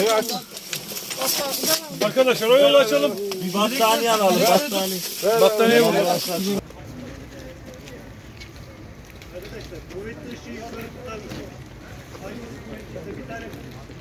Evet. Arkadaşlar o yolu açalım. Bir battaniye alalım battaniye. Battaniye bulalım. Kuvvetli ışığı yukarı tutar mısın? Bir tane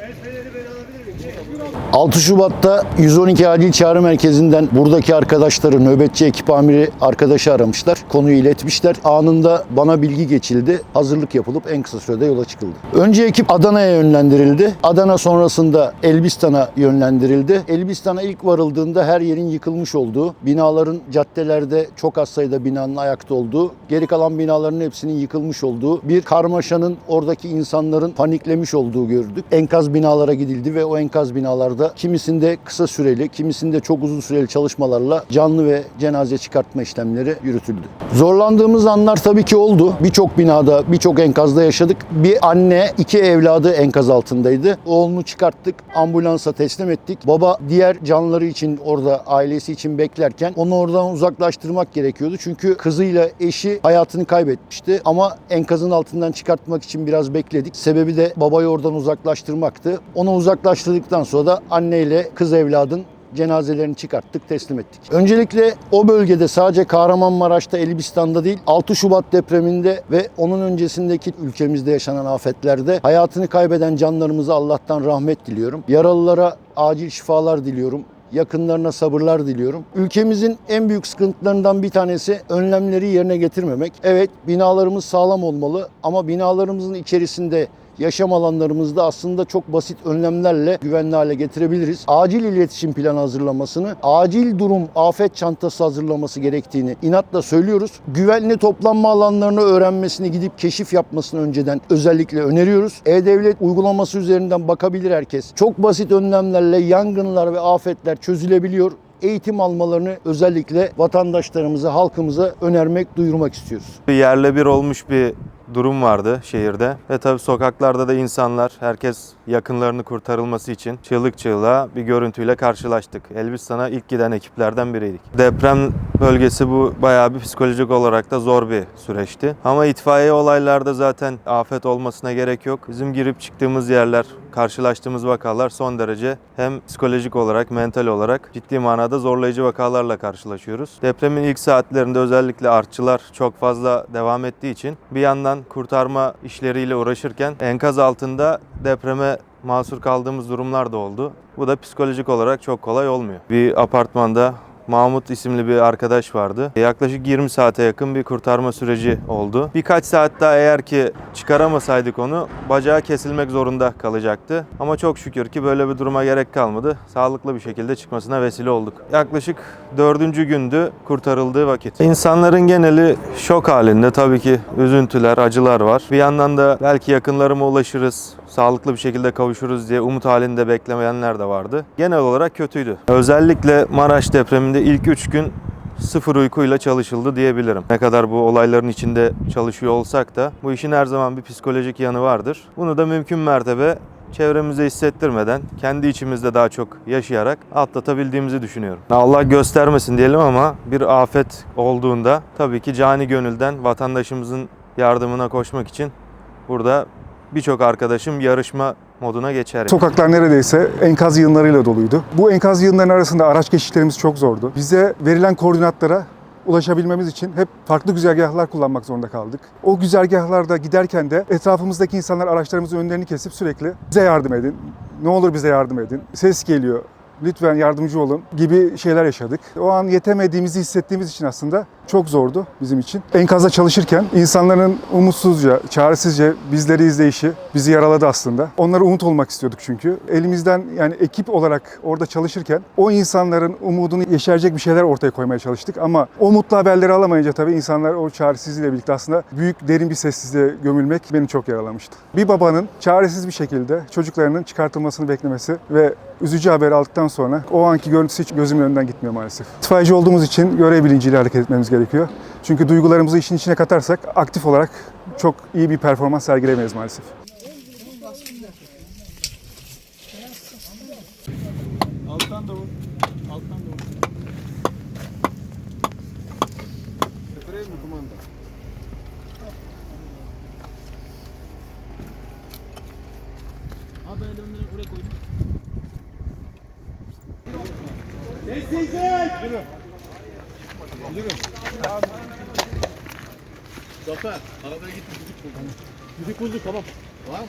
el feneri ben alabilir miyim? 6 Şubat'ta 112 Acil Çağrı Merkezi'nden buradaki arkadaşları, nöbetçi ekip amiri arkadaşı aramışlar. Konuyu iletmişler. Anında bana bilgi geçildi. Hazırlık yapılıp en kısa sürede yola çıkıldı. Önce ekip Adana'ya yönlendirildi. Adana sonrasında Elbistan'a yönlendirildi. Elbistan'a ilk varıldığında her yerin yıkılmış olduğu, binaların caddelerde çok az sayıda binanın ayakta olduğu, geri kalan binaların hepsinin yıkılmış olduğu, bir karmaşanın oradaki insanların paniklemiş olduğu gördük. Enkaz binalara gidildi ve o enkaz binalarda kimisinde kısa süreli, kimisinde çok uzun süreli çalışmalarla canlı ve cenaze çıkartma işlemleri yürütüldü. Zorlandığımız anlar tabii ki oldu. Birçok binada, birçok enkazda yaşadık. Bir anne, iki evladı enkaz altındaydı. Oğlunu çıkarttık, ambulansa teslim ettik. Baba diğer canları için orada ailesi için beklerken onu oradan uzaklaştırmak gerekiyordu. Çünkü kızıyla eşi hayatını kaybetmişti. Ama enkazın altından çıkartmak için biraz bekledik. Sebebi de babayı oradan uzaklaştırmaktı. Onu uzaklaştırdıktan sonra da anneyle kız evladın cenazelerini çıkarttık, teslim ettik. Öncelikle o bölgede sadece Kahramanmaraş'ta, Elbistan'da değil, 6 Şubat depreminde ve onun öncesindeki ülkemizde yaşanan afetlerde hayatını kaybeden canlarımıza Allah'tan rahmet diliyorum. Yaralılara acil şifalar diliyorum yakınlarına sabırlar diliyorum. Ülkemizin en büyük sıkıntılarından bir tanesi önlemleri yerine getirmemek. Evet binalarımız sağlam olmalı ama binalarımızın içerisinde yaşam alanlarımızda aslında çok basit önlemlerle güvenli hale getirebiliriz. Acil iletişim planı hazırlamasını, acil durum afet çantası hazırlaması gerektiğini inatla söylüyoruz. Güvenli toplanma alanlarını öğrenmesini gidip keşif yapmasını önceden özellikle öneriyoruz. E-Devlet uygulaması üzerinden bakabilir herkes. Çok basit önlemlerle yangınlar ve afetler çözülebiliyor eğitim almalarını özellikle vatandaşlarımıza, halkımıza önermek, duyurmak istiyoruz. Yerle bir olmuş bir durum vardı şehirde. Ve tabii sokaklarda da insanlar herkes yakınlarını kurtarılması için çığlık çığlığa bir görüntüyle karşılaştık. Elbistan'a ilk giden ekiplerden biriydik. Deprem bölgesi bu bayağı bir psikolojik olarak da zor bir süreçti. Ama itfaiye olaylarda zaten afet olmasına gerek yok. Bizim girip çıktığımız yerler, karşılaştığımız vakalar son derece hem psikolojik olarak, mental olarak ciddi manada zorlayıcı vakalarla karşılaşıyoruz. Depremin ilk saatlerinde özellikle artçılar çok fazla devam ettiği için bir yandan kurtarma işleriyle uğraşırken enkaz altında depreme mahsur kaldığımız durumlar da oldu. Bu da psikolojik olarak çok kolay olmuyor. Bir apartmanda Mahmut isimli bir arkadaş vardı. Yaklaşık 20 saate yakın bir kurtarma süreci oldu. Birkaç saat daha eğer ki çıkaramasaydık onu bacağı kesilmek zorunda kalacaktı. Ama çok şükür ki böyle bir duruma gerek kalmadı. Sağlıklı bir şekilde çıkmasına vesile olduk. Yaklaşık dördüncü gündü kurtarıldığı vakit. İnsanların geneli şok halinde tabii ki üzüntüler, acılar var. Bir yandan da belki yakınlarıma ulaşırız, sağlıklı bir şekilde kavuşuruz diye umut halinde beklemeyenler de vardı. Genel olarak kötüydü. Özellikle Maraş depreminde ilk 3 gün sıfır uykuyla çalışıldı diyebilirim. Ne kadar bu olayların içinde çalışıyor olsak da bu işin her zaman bir psikolojik yanı vardır. Bunu da mümkün mertebe çevremize hissettirmeden kendi içimizde daha çok yaşayarak atlatabildiğimizi düşünüyorum. Allah göstermesin diyelim ama bir afet olduğunda tabii ki cani gönülden vatandaşımızın yardımına koşmak için burada birçok arkadaşım yarışma moduna geçer. yani. Sokaklar neredeyse enkaz yığınlarıyla doluydu. Bu enkaz yığınlarının arasında araç geçişlerimiz çok zordu. Bize verilen koordinatlara ulaşabilmemiz için hep farklı güzergahlar kullanmak zorunda kaldık. O güzergahlarda giderken de etrafımızdaki insanlar araçlarımızın önlerini kesip sürekli bize yardım edin, ne olur bize yardım edin, ses geliyor, lütfen yardımcı olun gibi şeyler yaşadık. O an yetemediğimizi hissettiğimiz için aslında çok zordu bizim için. Enkazda çalışırken insanların umutsuzca, çaresizce bizleri izleyişi bizi yaraladı aslında. Onlara umut olmak istiyorduk çünkü. Elimizden yani ekip olarak orada çalışırken o insanların umudunu yeşerecek bir şeyler ortaya koymaya çalıştık. Ama o mutlu haberleri alamayınca tabii insanlar o çaresizliğiyle birlikte aslında büyük derin bir sessizliğe gömülmek beni çok yaralamıştı. Bir babanın çaresiz bir şekilde çocuklarının çıkartılmasını beklemesi ve üzücü haberi aldıktan sonra o anki görüntüsü hiç gözümün önünden gitmiyor maalesef. İtfaiyeci olduğumuz için görev bilinciyle hareket etmemiz gerekiyor. Çünkü duygularımızı işin içine katarsak aktif olarak çok iyi bir performans sergilemeyiz maalesef. Alttan da vur. Alttan da vur. Sefereyiz mi kumanda? Abi eldivenleri oraya koydum. Zafer, arabaya gittik düdük bulduk. Düdük bulduk tamam. Var mı?